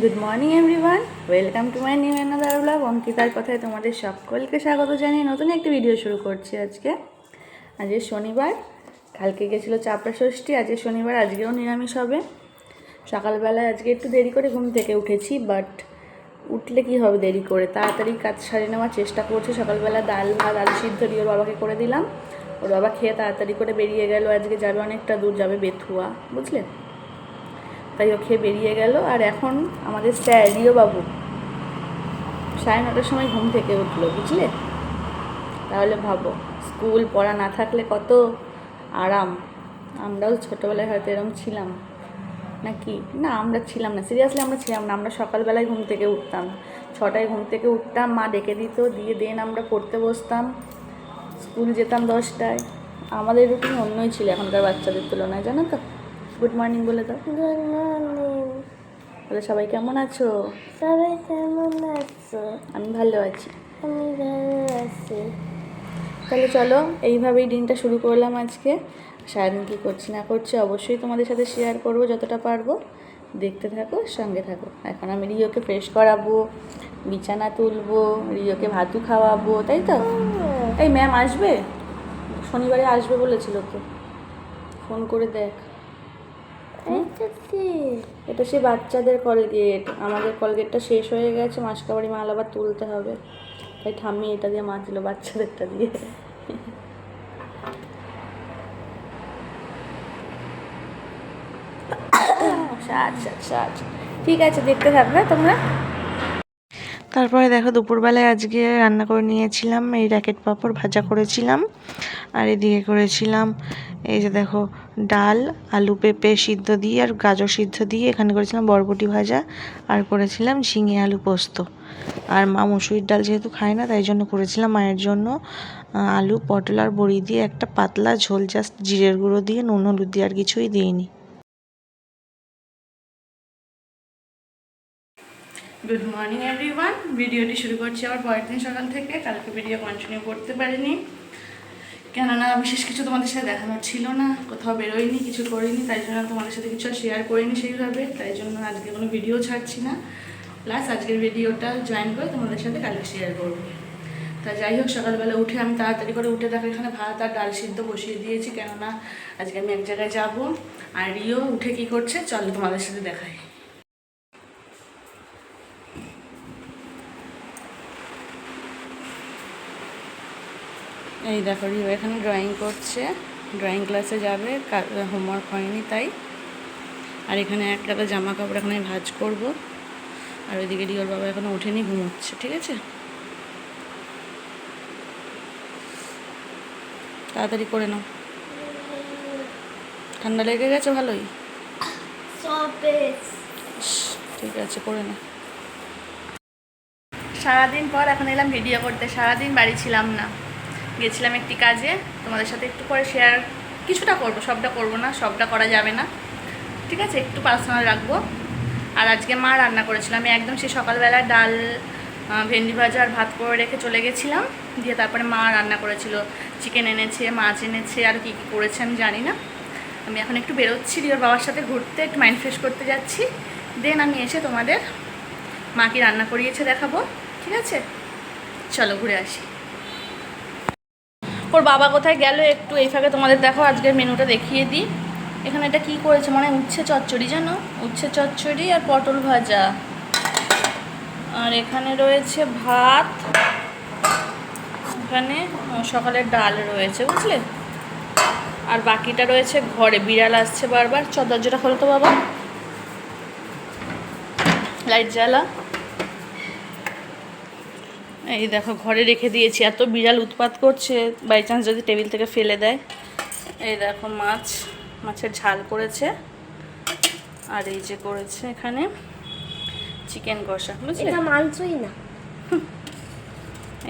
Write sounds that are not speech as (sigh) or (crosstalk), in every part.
Good morning everyone welcome to my new another blog অঙ্কিতার কথায় তোমাদের সকলকে স্বাগত জানিয়ে নতুন একটি ভিডিও শুরু করছি আজকে। আজকে শনিবার। কালকে গেছিল চাপড়া ষষ্ঠী আজকে শনিবার, আজকেও নিরামিষ হবে। সকালবেলায় আজকে একটু দেরি করে ঘুম থেকে উঠেছি বাট উঠলে কি হবে দেরি করে? তাড়াতাড়ি কাজ সারিয়ে নেওয়ার চেষ্টা করছি। সকালবেলা ডাল ভাত, আলু সিদ্ধ দিয়ে ওর বাবাকে করে দিলাম। ওর বাবা খেয়ে তাড়াতাড়ি করে বেরিয়ে গেল। আজকে যাবে অনেকটা দূর, যাবে বেথুয়া। বুঝলে? তাই ও খেয়ে বেরিয়ে গেল। আর এখন আমাদের স্যার রিও বাবু সাড়ে নটার সময় ঘুম থেকে উঠল, বুঝলে? তাহলে ভাবো, স্কুল পড়া না থাকলে কত আরাম। আমরাও ছোটোবেলায় হয়তো এরকম ছিলাম। নাকি? না, আমরা ছিলাম না, সিরিয়াসলি আমরা ছিলাম না, আমরা সকালবেলায় ঘুম থেকে উঠতাম। ছটায় ঘুম থেকে উঠতাম, মা ডেকে দিত, দিয়ে দেন আমরা পড়তে বসতাম। স্কুল যেতাম দশটায়। আমাদের রুটিন অন্যই ছিল এখনকার বাচ্চাদের তুলনায়, জানো তো? গুড মর্নিং বলে দাও। গুড মর্নিং তাহলে সবাই কেমন আছো? সবাই কেমন আছো? আমি ভালো আছি। আমি ভালো আছি। তাহলে চলো এইভাবেই দিনটা শুরু করলাম আজকে। সারাদিন কী করছি না করছি অবশ্যই তোমাদের সাথে শেয়ার করব যতটা পারব। দেখতে থাকো সঙ্গে থাকো। এখন আমি রিওকে ফ্রেশ করাবো বিছানা তুলবো রিওকে ভাতু খাওয়াবো তাই তো? এই ম্যাম আসবে? শনিবারে আসবে বলেছিল তো। ফোন করে দেখ। এটা কি সে বাচ্চাদের কলগেট। আমাদের কলগেটটা শেষ হয়ে গেছে, মাসকাবাড়ি মাল আবার তুলতে হবে। তাই ঠাম্মি এটা দিয়ে মাজলো বাচ্চাদেরটা দিয়ে। আচ্ছা আচ্ছা আচ্ছা ঠিক আছে, দেখতে থাকবে তোমরা? তারপরে দেখো দুপুরবেলায় আজকে রান্না করে নিয়েছিলাম, এই র্যাকেট পাঁপড় ভাজা করেছিলাম। আর এদিকে করেছিলাম এই যে দেখো ডাল, আলু পেঁপে সিদ্ধ দিয়ে আর গাজর সিদ্ধ দিয়ে এখানে করেছিলাম বরবটি ভাজা। আর করেছিলাম ঝিঙে আলু পোস্ত। আর মা মুসুরির ডাল যেহেতু খায় না, তাই জন্য করেছিলাম মায়ের জন্য আলু, পটল আর বড়ি দিয়ে একটা পাতলা ঝোল জাস্ট জিরের গুঁড়ো দিয়ে, নুন, হলুদ দিয়ে আর কিছুই দিইনি। গুড মর্নিং এভরিওয়ান ভিডিওটি শুরু করছি আবার পরের দিন সকাল থেকে। কালকে ভিডিও কন্টিনিউ করতে পারিনি। কেননা বিশেষ কিছু তোমাদের সাথে দেখানোর ছিল না। কোথাও বেরোয়নি কিছু করিনি, তাই জন্য তোমাদের সাথে কিছু শেয়ার করিনি সেইভাবে। তাই জন্য আজকে কোনো ভিডিও ছাড়ছি না। প্লাস আজকের ভিডিওটা জয়েন করে তোমাদের সাথে কালকে শেয়ার করব। তা যাই হোক, সকালবেলা উঠে আমি তাড়াতাড়ি করে উঠে দেখো, এখানে ভাত আর ডাল সিদ্ধ বসিয়ে দিয়েছি। কেননা আজকে আমি এক জায়গায় যাব। আর রিও উঠে কি করছে? চলো তোমাদের সাথে দেখাই। এই দেখো রিও এখানে ড্রয়িং করছে। ড্রয়িং ক্লাসে যাবে হোমওয়ার্ক হয়নি তাই। আর এখানে একটা একটা জামা কাপড় এখানে ভাঁজ করব। আর ওইদিকে রিওর বাবা এখনও ওঠেনি ঘুমোচ্ছে ঠিক আছে? তাড়াতাড়ি করে নাও। ঠান্ডা লেগে গেছে ভালোই? ঠিক আছে করে নাও। সারাদিন পর এখন এলাম ভিডিও করতে সারাদিন বাড়ি ছিলাম না। গেছিলাম একটি কাজে। তোমাদের সাথে একটু পরে শেয়ার কিছুটা করব, সবটা করব না, সবটা করা যাবে না। ঠিক আছে? একটু পার্সোনাল রাখব। আর আজকে মা রান্না করেছিল। আমি একদম সেই সকালবেলা ডাল ভেন্ডি ভাজা আর ভাত করে রেখে চলে গেছিলাম। দিয়ে তারপরে মা রান্না করেছিল। চিকেন এনেছে, মাছ এনেছে, আর কী কী করেছে আমি জানি না। আমি এখন একটু বেরোচ্ছি রিওর বাবার সাথে ঘুরতে, একটু মাইন্ড ফ্রেশ করতে যাচ্ছি। দেন আমি এসে তোমাদের মা কি রান্না করিয়েছে দেখাবো। ঠিক আছে? চলো ঘুরে আসি। ওর বাবা কোথায় গেল একটু এই ফাঁকে তোমাদের দেখো, আজকের মেনুটা দেখিয়ে দিই। এখানে এটা কি করেছে মানে উচ্ছে চচ্চড়ি জানো? উচ্ছে চচ্চড়ি আর পটল ভাজা। আর এখানে রয়েছে ভাত। এখানে সকালের ডাল রয়েছে, বুঝলে? আর বাকিটা রয়েছে ঘরে, বিড়াল আসছে বারবার। চ দরজাটা খোলো তো বাবা। লাইট জ্বালা। এই দেখো ঘরে রেখে দিয়েছি। এত বিড়াল উৎপাত করছে বাই চান্স যদি টেবিল থেকে ফেলে দেয়। এই দেখো মাছ মাছের ঝাল করেছে। আর এই যে করেছে এখানে চিকেন কষা বুঝলে? মাংসই না।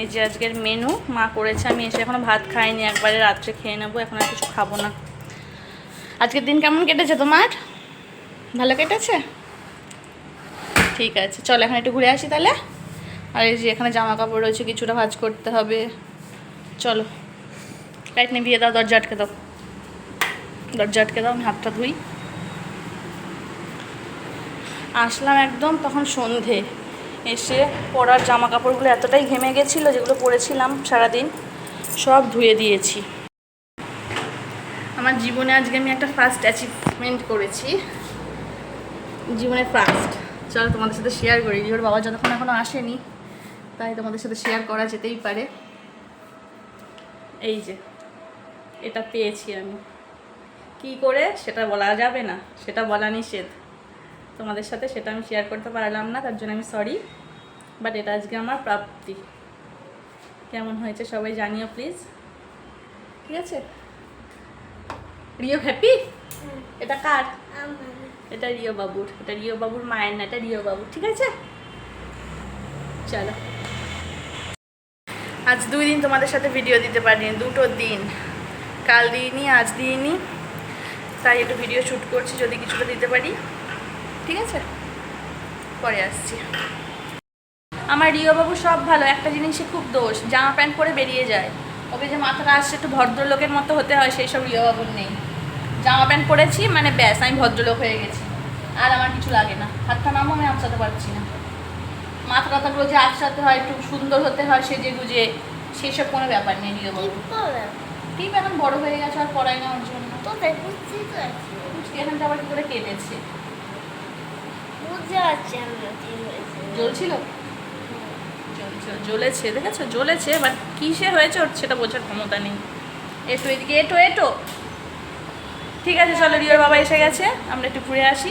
এই যে আজকের মেনু মা করেছে আমি এসে এখনও ভাত খাইনি একবারে রাত্রে খেয়ে নেব এখন আর কিছু খাব না। আজকের দিন কেমন কেটেছে তোমার? ভালো কেটেছে? ঠিক আছে চল এখন একটু ঘুরে আসি তাহলে। আর এই যে এখানে জামা কাপড় রয়েছে, কিছুটা ভাজ করতে হবে। চলো, লাইট নিভিয়ে দাও, দরজা আটকে দাও। দরজা আটকে দাও, আমি হাতটা ধুই। আসলাম একদম তখন সন্ধে। এসে পরার জামা কাপড়গুলো এতটাই ঘেমে গেছিল যেগুলো পরেছিলাম সারাদিন, সব ধুয়ে দিয়েছি। আমার জীবনে আজকে আমি একটা ফার্স্ট অ্যাচিভমেন্ট করেছি। জীবনে ফার্স্ট চলো তোমাদের সাথে শেয়ার করি। রিওর বাবা যতক্ষণ এখনও আসেনি তাই তোমাদের সাথে শেয়ার করা যেতেই পারে। এই যে এটা পেয়েছি আমি। কি করে? সেটা বলা যাবে না। সেটা বলা নিষেধ। তোমাদের সাথে সেটা আমি শেয়ার করতে পারলাম না তার জন্য আমি সরি বাট এটা আজকে আমার প্রাপ্তি। কেমন হয়েছে সবাই জানিও প্লিজ ঠিক আছে? রিও হ্যাপি এটা কার? এটা রিও বাবুর। এটা রিও বাবুর মায়ের না এটা রিও বাবুর। ঠিক আছে? চলো। আজ দুই দিন তোমাদের সাথে ভিডিও দিতে পারিনি, দুটো দিন। কাল দিইনি, আজ দিইনি। তাই একটু ভিডিও শ্যুট করছি, যদি কিছুটা দিতে পারি। ঠিক আছে? পরে আসছি। আমার রিও বাবু সব ভালো, একটা জিনিসে খুব দোষ, জামা প্যান্ট পরে বেরিয়ে যায়। ওকে যে মাথাটা আসছে একটু ভদ্রলোকের মতো হতে হয়, সেই সব রিও বাবুর নেই। জামা প্যান্ট পরেছি মানে ব্যাস, আমি ভদ্রলোক হয়ে গেছি। আর আমার কিছু লাগে না। হাতটা নামও, আমি আমসাতে পারছি না। মাথা টাথাগুলো যে একসাথে হয় একটু সুন্দর হতে হয় সেজে গুজে সেই সব কোনো ব্যাপার নেই রিও বাবু টিপ এখন বড় হয়ে গেছে আর পড়াই না ওর জন্য। এখানটা আবার কি করে কেটেছে। জ্বলছিল? জ্বলছিল জ্বলেছে দেখেছ? জ্বলেছে বাট কিসে হয়েছে ওর সেটা বোঝার ক্ষমতা নেই। এটো এদিকে এটো এটো। ঠিক আছে চলো রিওর বাবা এসে গেছে আমরা একটু ঘুরে আসি।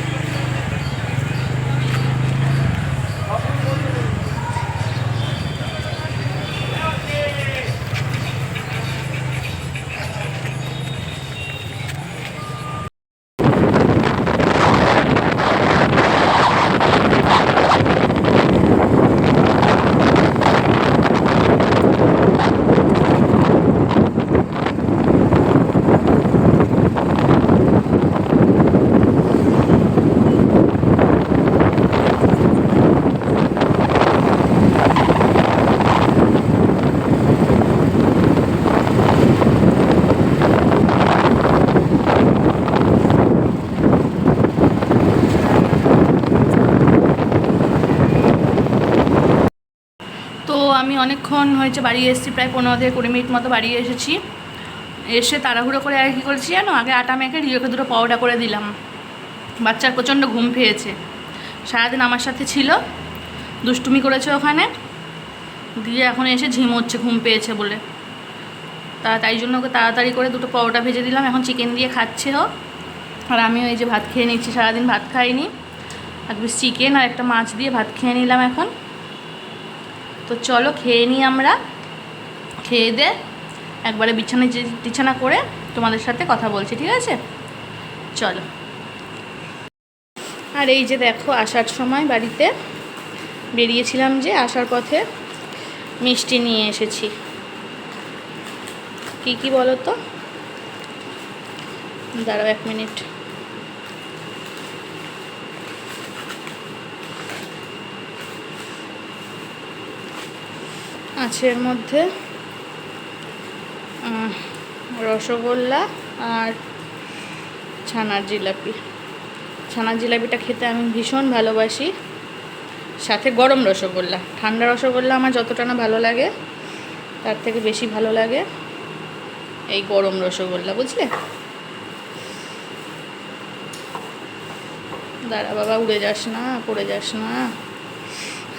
তো আমি অনেকক্ষণ হয়েছে বাড়ি এসেছি, প্রায় পনেরো থেকে কুড়ি মিনিট মতো বাড়ি এসেছি। এসে তাড়াহুড়ো করে আগে কী করেছি জানো? আগে আটা মেখে রিওকে দুটো পাউডার করে দিলাম। বাচ্চার প্রচণ্ড ঘুম পেয়েছে। সারাদিন আমার সাথে ছিল, দুষ্টুমি করেছে ওখানে। দিয়ে এখন এসে ঝিমোচ্ছে ঘুম পেয়েছে বলে। তা তাই জন্য ওকে তাড়াতাড়ি করে দুটো পাউডা ভেজে দিলাম। এখন চিকেন দিয়ে খাচ্ছে ও। আর আমিও এই যে ভাত খেয়ে নিচ্ছি, সারাদিন ভাত খাইনি। এক চিকেন আর একটা মাছ দিয়ে ভাত খেয়ে নিলাম এখন। তো চলো খেয়ে নিই আমরা। খেয়ে দে, একবারে বিছানা বিছানা করে তোমাদের সাথে কথা বলছি, ঠিক আছে? চলো। আর এই যে দেখো, আসার সময় বাড়িতে বেরিয়েছিলাম যে, আসার পথে মিষ্টি নিয়ে এসেছি। কি কি বলো তো? দাঁড়াও এক মিনিট। আছে এর মধ্যে। রসগোল্লা আর ছানার জিলাপি। ছানার জিলাপিটা খেতে আমি ভীষণ ভালোবাসি। সাথে গরম রসগোল্লা। ঠান্ডা রসগোল্লা আমার যতটা না ভালো লাগে, তার থেকে বেশি ভালো লাগে এই গরম রসগোল্লা, বুঝলে? দাঁড়া বাবা, উড়ে যাস না, পড়ে যাস না।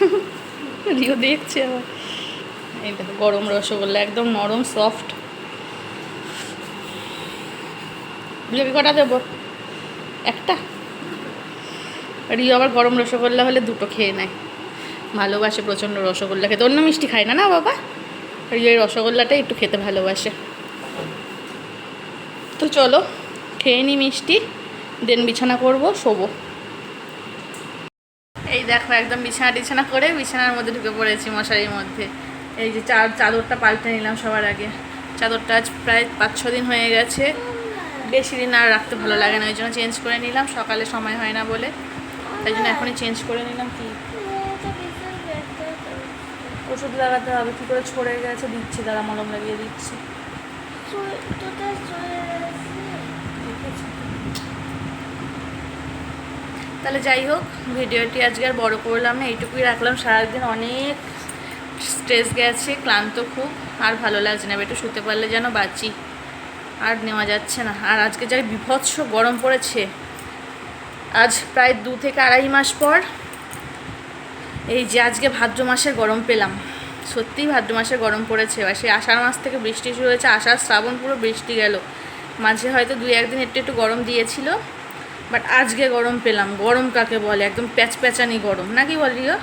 (laughs) রিও দেখছে আবার। এই দেখো গরম রসগোল্লা, একদম নরম সফট রিওকে কটা দেবো? একটা? রিও আবার গরম রসগোল্লা হলে দুটো খেয়ে নেয়। ভালোবাসে প্রচণ্ড রসগোল্লা খেতে। অন্য মিষ্টি খায় না না বাবা? রিও এই রসগোল্লাটাই একটু খেতে ভালোবাসে। তো চলো, খেয়ে নিই মিষ্টি, দেন বিছানা করব, শোবো। এই দেখো, একদম বিছানা টিছানা করে বিছানার মধ্যে ঢুকে পড়েছি মশারির মধ্যে। এই যে চার চাদরটা পাল্টে নিলাম সবার আগে। চাদরটা আজ প্রায় পাঁচ, ছ দিন হয়ে গেছে। বেশি দিন আর রাখতে ভালো লাগে না, ওই জন্য চেঞ্জ করে নিলাম। সকালে সময় হয় না বলে। তাই জন্য এখনই চেঞ্জ করে নিলাম কি ওষুধ লাগাতে হবে, কী করে ছড়ে গেছে দিচ্ছে, দাদা মলম লাগিয়ে দিচ্ছি। তাহলে যাই হোক, ভিডিওটি আজকে আর বড় করলাম না, এইটুকুই রাখলাম। সারাদিন অনেক স্ট্রেস গেছে, ক্লান্ত খুব, আর ভালো লাগছে না। একটু শুতে পারলে যেন বাঁচি। আর নেওয়া যাচ্ছে না। আর আজকে যা বিভৎস গরম পড়েছে, আজ প্রায় দু থেকে আড়াই মাস পর এই যে আজকে ভাদ্র মাসের গরম পেলাম। সত্যিই ভাদ্র মাসে গরম পড়েছে। এবার সেই আষাঢ় মাস থেকে বৃষ্টি শুরু হয়েছে, আষাঢ়, শ্রাবণ পুরো বৃষ্টি গেল। মাঝে হয়তো দুই একদিন একটু একটু গরম দিয়েছিল, বাট আজকে গরম পেলাম। গরম কাকে বলে? একদম প্যাচ প্যাচানি গরম নাকি বলি গো?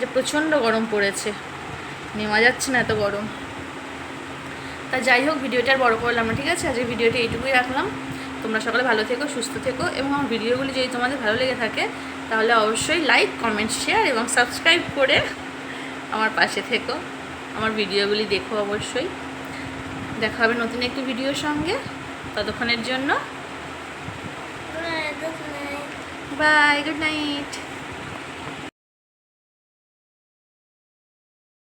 যে প্রচণ্ড গরম পড়েছে। নেওয়া যাচ্ছে না এত গরম। তা যাই হোক ভিডিওটা আর বড় করলাম না ঠিক আছে? আজকে ভিডিওটা এইটুকুই রাখলাম। তোমরা সকলে ভালো থেকো সুস্থ থেকো এবং আমার ভিডিওগুলি যদি তোমাদের ভালো লেগে থাকে তাহলে অবশ্যই লাইক কমেন্ট শেয়ার এবং সাবস্ক্রাইব করে আমার পাশে থেকো। আমার ভিডিওগুলি দেখো অবশ্যই। দেখা হবে নতুন একটি ভিডিওর সঙ্গে। ততক্ষণের জন্য বাই গুড নাইট